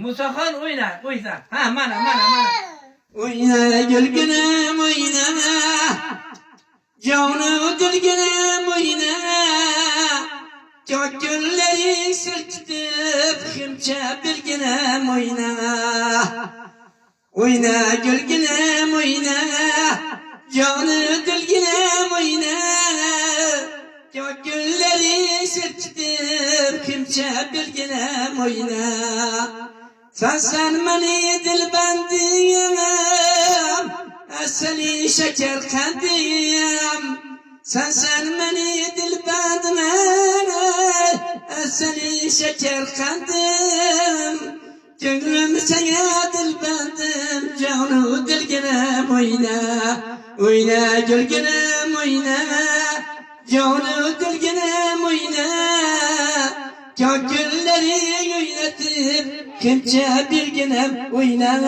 Musakhan oyna, oyna. Ha mana mana mana. Oyna gülgünüm oyna Canı gülgünüm oyna Çok gülleri sırtıp Kimçe bilginem oyna Oyna gülgünüm oyna Canı gülgünüm oyna Çok gülleri sırtıp Kimçe bilginem oyna sen sen beni dilbendim Seni şeker kendim Sen sen beni dilbendim Seni şeker kendim. Gönlüm sana dilbendim Canı dilginem oyna Oyna gülginem oyna Canı dilginem oyna Gülleri oynatır Kimçe bir günem oynar